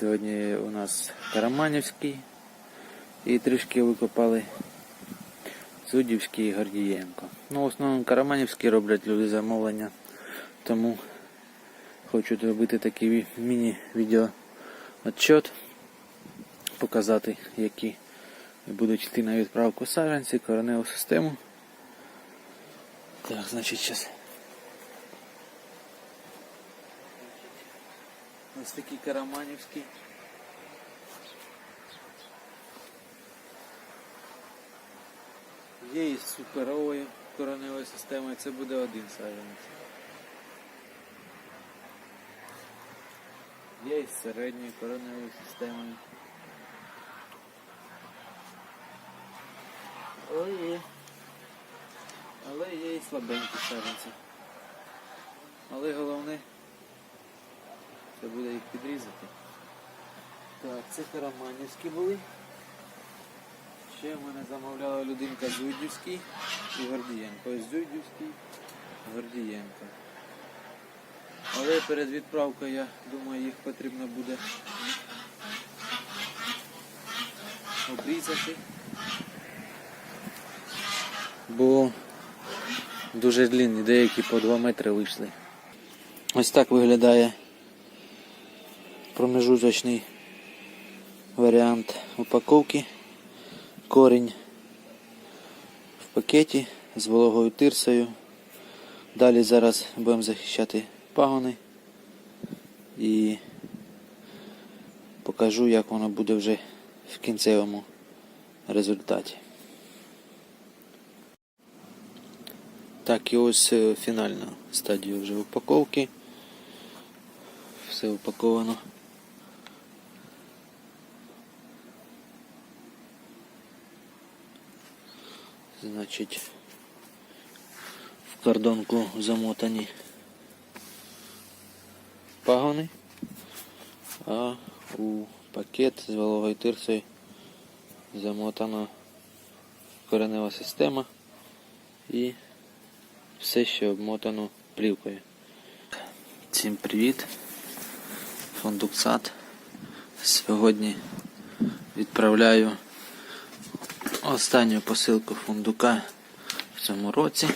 Сьогодні у нас Караманівський і трішки викопали Суддівський і Гордієнко. Ну, в основному Караманівський роблять люди замовлення, тому хочу зробити такий міні-відео отчет, показати, які будуть йти на відправку саджанці, кореневу систему. Так, значить, зараз. Ось такий Караманівський. Є із суперовою короневою системою, це буде один саджанець. Є із середньою короневою системою. Але є. Але є і слабенькі саджанці. Але головне це буде їх підрізати. Так, це караманівські були. Ще в мене замовляла людинка Зюдівський і Гордієнко. Ось Зюдівський, Гордієнко. Але перед відправкою, я думаю, їх потрібно буде обрізати. Бо дуже длинні, деякі по 2 метри вийшли. Ось так виглядає промежуточний варіант упаковки. Корінь в пакеті з вологою тирсою. Далі зараз будемо захищати пагони і покажу, як воно буде вже в кінцевому результаті. Так, і ось е, фінальна стадія вже упаковки. Все упаковано. Значить, в кордонку замотані пагони, а у пакет з вологою тирсою замотана коренева система і все ще обмотано плівкою. Всім привіт! Фундуксат. Сьогодні відправляю останню посилку фундука в цьому році.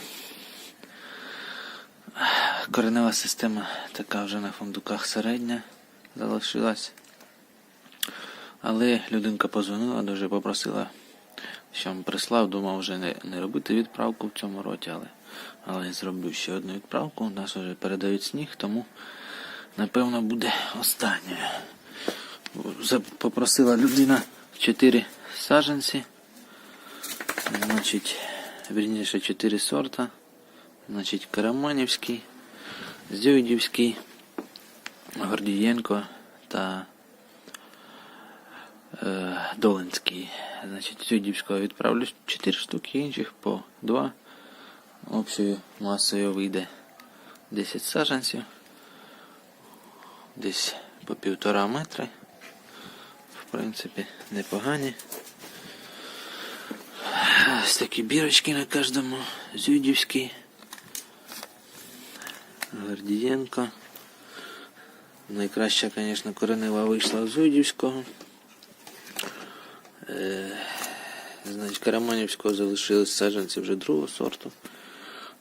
Коренева система така вже на фундуках середня залишилась. Але людинка позвонила, дуже попросила, щоб прислав, думав вже не, не робити відправку в цьому році, але, але зроблю ще одну відправку. У нас вже передають сніг, тому напевно буде останньою. Попросила людина 4 саджанці. Значить, вірніше 4 сорта. Значить, Караманівський, Зюйдівський, Гордієнко та е, Долинський. Значить, Зюйдівського відправлю 4 штуки, інших по 2. Общою масою вийде 10 саджанців. Десь по півтора метри. В принципі, непогані. Ось такі бірочки на кожному. Зюдівський. Гордієнко. Найкраща, звісно, коренева вийшла в Зюдівського. Е, значить, Караманівського залишились саджанці вже другого сорту.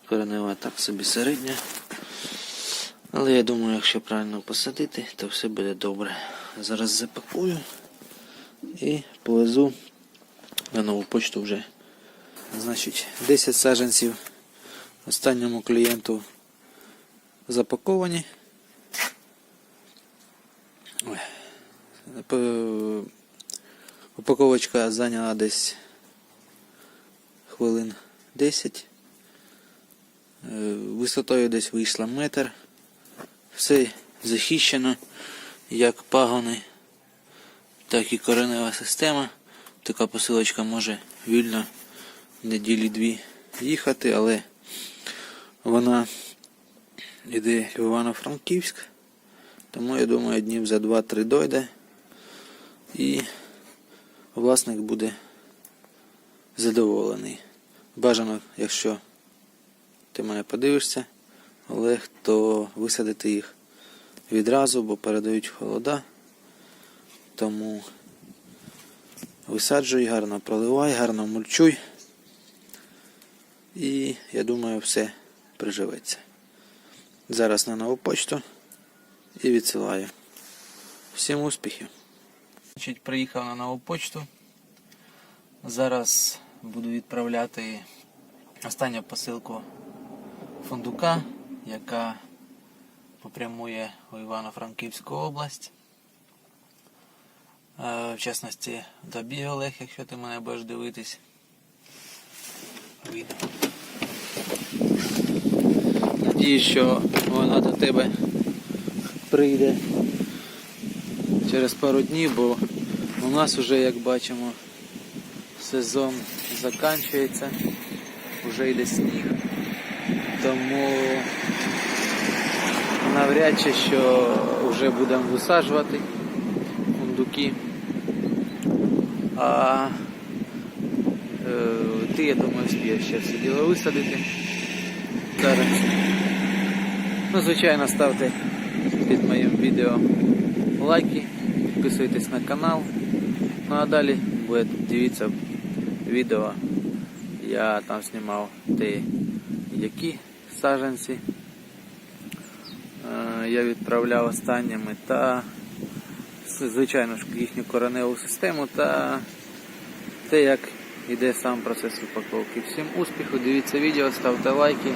Коренева так собі середня. Але я думаю, якщо правильно посадити, то все буде добре. Зараз запакую і повезу на нову почту вже. Значить, 10 саджанців останньому клієнту запаковані. Ой. Упаковочка зайняла десь хвилин 10. Е, Висотою десь вийшла метр. Все захищено, як пагони, так і коренева система. Така посилочка може вільно неділі дві їхати, але вона йде в Івано-Франківськ, тому я думаю, днів за 2-3 дойде і власник буде задоволений. Бажано, якщо ти мене подивишся, Олег, то висадити їх відразу, бо передають холода. Тому висаджуй, гарно проливай, гарно мульчуй. І я думаю, все приживеться. Зараз на нову почту і відсилаю. Всім успіхів! Значить, приїхав на нову почту. Зараз буду відправляти останню посилку фундука, яка попрямує у Івано-Франківську область. Е, В частності тобі, Олег, якщо ти мене будеш дивитись. Вийде. Надіюсь, що вона до тебе прийде через пару днів, бо у нас вже, як бачимо, сезон закінчується, вже йде сніг. Тому навряд чи що вже будемо висаджувати фундуки. А е, ти, я думаю, спієш ще все діло висадити. Зараз. Ну, звичайно, ставте під моїм відео лайки, підписуйтесь на канал. Ну а далі буде дивитися відео. Я там знімав те, які саджанці е, я відправляв останніми та звичайно ж їхню кореневу систему та те, як іде сам процес упаковки. Всім успіху, дивіться відео, ставте лайки.